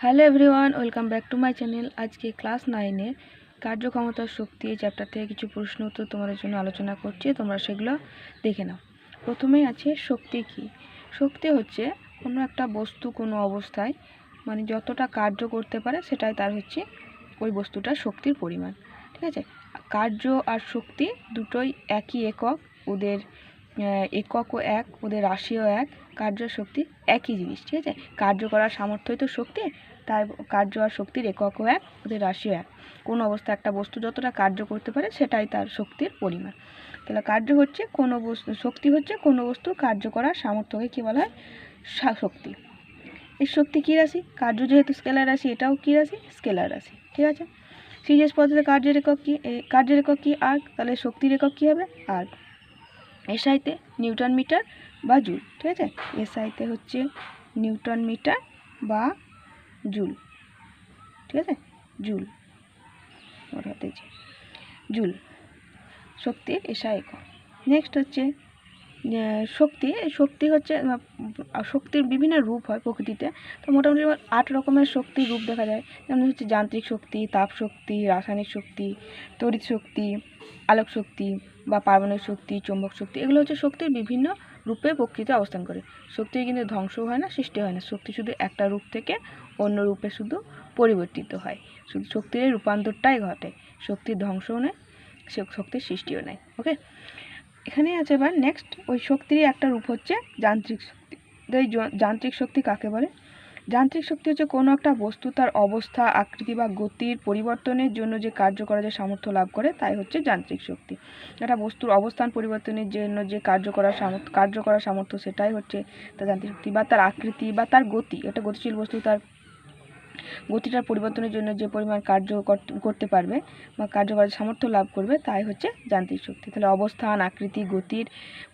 Hello everyone, welcome back to my channel. আজকে class নাইনে কার্যক্ষমতার শক্তি এই চ্যাপ্টার থেকে কিছু প্রশ্ন উত্তর তোমাদের জন্য আলোচনা করছি, তোমরা সেগুলো দেখে নাও। প্রথমেই আছে শক্তি কি? শক্তি হচ্ছে কোনো একটা বস্তু কোনো অবস্থায় মানে যতটা কার্য করতে পারে সেটাই তার হচ্ছে ওই বস্তুটার শক্তির পরিমাণ, ঠিক আছে? কার্য আর শক্তি দুটোই একই একক, ওদের এককও এক, ওদের রাশিও এক কার্য শক্তি একই জিনিস, ঠিক আছে? কার্য করার সামর্থ্যই তো শক্তি, তাই কার্য আর শক্তির এককও এক, ওদের রাশিও এক। কোন অবস্থা একটা বস্তু যতটা কার্য করতে পারে, সেটাই তার শক্তির পরিমাণ। তাহলে কার্য হচ্ছে কোনো বস্তু, শক্তি হচ্ছে কোনো বস্তু কার্য করার সামর্থ্যকে কী বলা হয়? শক্তি। এই শক্তি কী রাশি? কার্য যেহেতু স্কেলার রাশি, এটাও কী রাশি? স্কেলার রাশি, ঠিক আছে? সিজিএস পদ্ধতিতে কার্যের একক কী? কার্যের একক কী? আর্ক। তাহলে শক্তির একক কী হবে? আর্ক। এসআইতে নিউটন মিটার বা জুল, ঠিক আছে? এসআইতে হচ্ছে নিউটন মিটার বা জুল, ঠিক আছে? জুল, ওর হাতে যে, জুল, শক্তির এসা একক। নেক্সট হচ্ছে শক্তি শক্তি হচ্ছে শক্তির বিভিন্ন রূপ হয় প্রকৃতিতে। তো মোটামুটি আট রকমের শক্তির রূপ দেখা যায়। যেমন হচ্ছে যান্ত্রিক শক্তি, তাপ শক্তি, রাসায়নিক শক্তি, তড়িৎ শক্তি, আলোক শক্তি বা পারমাণবিক শক্তি, চৌম্বক শক্তি, এগুলো হচ্ছে শক্তির বিভিন্ন রূপে প্রকৃতিতে অবস্থান করে। শক্তির কিন্তু ধ্বংসও হয় না, সৃষ্টি হয় না। শক্তি শুধু একটা রূপ থেকে অন্য রূপে শুধু পরিবর্তিত হয়। শুধু শক্তির রূপান্তরটাই ঘটে। শক্তির ধ্বংসও নেয় শক- শক্তির সৃষ্টিও নেয় ওকে এখানে আছে এবার নেক্সট ওই শক্তিরই একটা রূপ হচ্ছে যান্ত্রিক শক্তি। যান্ত্রিক শক্তি কাকে বলে? যান্ত্রিক শক্তি হচ্ছে কোনো একটা বস্তু, তার অবস্থা, আকৃতি বা গতির পরিবর্তনের জন্য যে কার্য করা যে সামর্থ্য লাভ করে, তাই হচ্ছে যান্ত্রিক শক্তি। একটা বস্তুর অবস্থান পরিবর্তনের জন্য যে কার্য করার সামর্থ্য কার্য করার সামর্থ্য সেটাই হচ্ছে তার যান্ত্রিক শক্তি বা তার আকৃতি বা তার গতি। একটা গতিশীল বস্তু তার গতিটার পরিবর্তনের জন্য যে পরিমাণ কার্য করতে পারবে বা কার্য করার সামর্থ্য লাভ করবে, তাই হচ্ছে যান্ত্রিক শক্তি। তাহলে অবস্থান, আকৃতি, গতির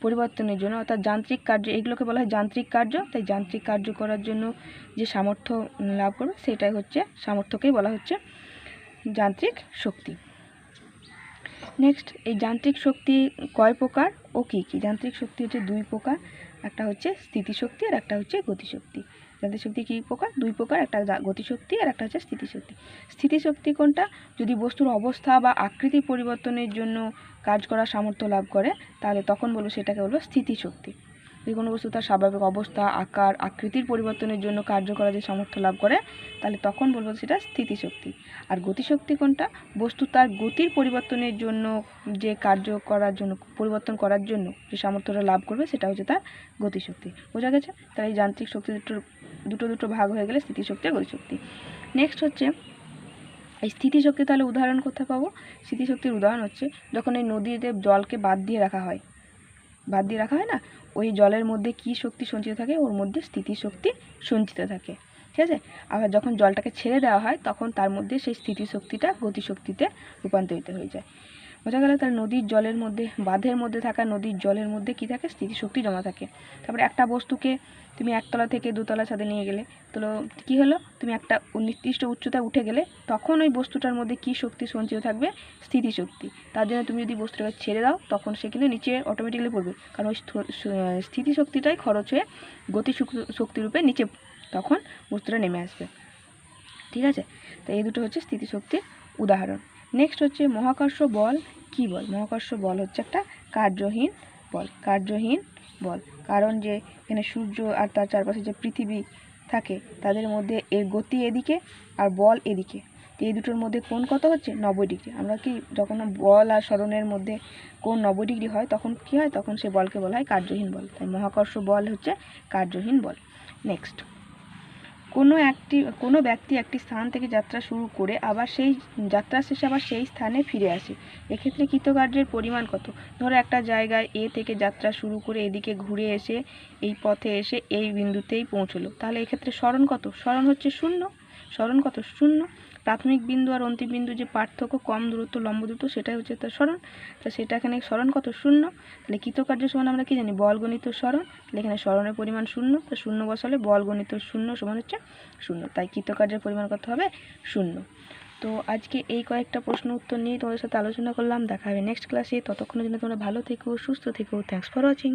পরিবর্তনের জন্য অর্থাৎ যান্ত্রিক কার্য এগুলোকে বলা হয় যান্ত্রিক কার্য। তাই যান্ত্রিক কার্য করার জন্য যে সামর্থ্য লাভ করবে, সেটাই হচ্ছে সামর্থ্যকেই বলা হচ্ছে যান্ত্রিক শক্তি। নেক্সট এই যান্ত্রিক শক্তি কয় প্রকার ও কী কী? যান্ত্রিক শক্তি হচ্ছে দুই প্রকার, একটা হচ্ছে স্থিতিশক্তি আর একটা হচ্ছে গতিশক্তি। যান্ত্রিক শক্তি কী প্রকার? দুই প্রকার, একটা গতিশক্তি আর একটা হচ্ছে স্থিতিশক্তি। স্থিতিশক্তি কোনটা? যদি বস্তুর অবস্থা বা আকৃতি পরিবর্তনের জন্য কাজ করার সামর্থ্য লাভ করে, তাহলে তখন বলব সেটাকে বলব স্থিতিশক্তি। যদি কোনো বস্তু তার স্বাভাবিক অবস্থা, আকার, আকৃতির পরিবর্তনের জন্য কার্য করা যে সামর্থ্য লাভ করে, তাহলে তখন বলব সেটা স্থিতিশক্তি। আর গতিশক্তি কোনটা? বস্তু তার গতির পরিবর্তনের জন্য যে কার্য করার জন্য, পরিবর্তন করার জন্য যে সামর্থ্যটা লাভ করবে, সেটা হচ্ছে তার গতিশক্তি। বোঝা গেছে? এই যান্ত্রিক শক্তি দুটো দুটো দুটো ভাগ হয়ে গেলে স্থিতিশক্তি আর গতিশক্তি। নেক্সট হচ্ছে, এই স্থিতিশক্তি তাহলে উদাহরণ কোথায় পাবো? স্থিতিশক্তির উদাহরণ হচ্ছে যখন এই নদীতে জলকে বাদ দিয়ে রাখা হয়। বাদ দিয়ে রাখা হয় না? ওই জলের মধ্যে কি শক্তি সঞ্চিত থাকে? ওর মধ্যে স্থিতিশক্তি সঞ্চিত থাকে। ঠিক আছে? আবার যখন জলটাকে ছেড়ে দেওয়া হয়, তখন তার মধ্যে সেই স্থিতিশক্তিটা গতিশক্তিতে রূপান্তরিত হয়ে যায়। বোঝা গেল তার নদীর জলের মধ্যে, বাঁধের মধ্যে থাকা নদীর জলের মধ্যে কি থাকে? স্থিতিশক্তি জমা থাকে। তারপরে একটা বস্তুকে তুমি একতলা থেকে দুতলা ছাদে নিয়ে গেলে, তো কি হলো? তুমি একটা নির্দিষ্ট উচ্চতায় উঠে গেলে, তখন ওই বস্তুটার মধ্যে কি শক্তি সঞ্চিত থাকবে? স্থিতিশক্তি। তার জন্য তুমি যদি বস্তুটাকে ছেড়ে দাও, তখন সে কিন্তু নিচে অটোমেটিক্যালি পড়বে। কারণ ওই স্থিতিশক্তিটাই খরচ হয়ে গতি শক্তি- শক্তিরূপে নিচে তখন বস্তুটা নেমে আসবে। ঠিক আছে? তো এই দুটো হচ্ছে স্থিতিশক্তির উদাহরণ। নেক্সট হচ্ছে মহাকর্ষ বল, কি বল? মহাকর্ষ বল হচ্ছে একটা কার্যহীন বল কার্যহীন বল। কারণ যে এখানে সূর্য আর তার চারপাশে যে পৃথিবী থাকে, তাদের মধ্যে এর গতি এদিকে আর বল এদিকে। তো এই দুটোর মধ্যে কোন কত হচ্ছে? নব্বই ডিগ্রি। আমরা কি যখন বল আর স্মরণের মধ্যে কোন নব্বই ডিগ্রি হয়, তখন কি হয়? তখন সে বলকে বলা হয় কার্যহীন বল। তাই মহাকর্ষ বল হচ্ছে কার্যহীন বল। নেক্সট কোনো একটি, কোনো ব্যক্তি একটি স্থান থেকে যাত্রা শুরু করে আবার সেই যাত্রা শেষে আবার সেই স্থানে ফিরে আসে। এক্ষেত্রে কৃতকার্যের পরিমাণ কত? ধরো একটা জায়গায় এ থেকে যাত্রা শুরু করে এদিকে ঘুরে এসে, এই পথে এসে এই বিন্দুতেই পৌঁছলো। তাহলে এক্ষেত্রে স্মরণ কত? স্মরণ হচ্ছে শূন্য। স্মরণ কত? শূন্য। প্রাথমিক বিন্দু আর অন্তিম বিন্দু যে পার্থক্য, কম দূরত্ব, লম্ব দূরত্ব, সেটাই হচ্ছে তার স্মরণ। তা সেটা এখানে স্মরণ কত? শূন্য। তাহলে কৃতকার্য সমান আমরা কি জানি? বল গণিত স্মরণ। তাহলে এখানে স্মরণের পরিমাণ শূন্য। তো শূন্য বসালে বল গণিত শূন্য সমান হচ্ছে শূন্য। তাই কৃতকার্যের পরিমাণ কত হবে? শূন্য। তো আজকে এই কয়েকটা প্রশ্ন উত্তর নিয়ে তোমাদের সাথে আলোচনা করলাম। দেখা হবে নেক্সট ক্লাসে ততক্ষণের জন্য তোমরা ভালো থেকো, সুস্থ থেকো। Thanks for watching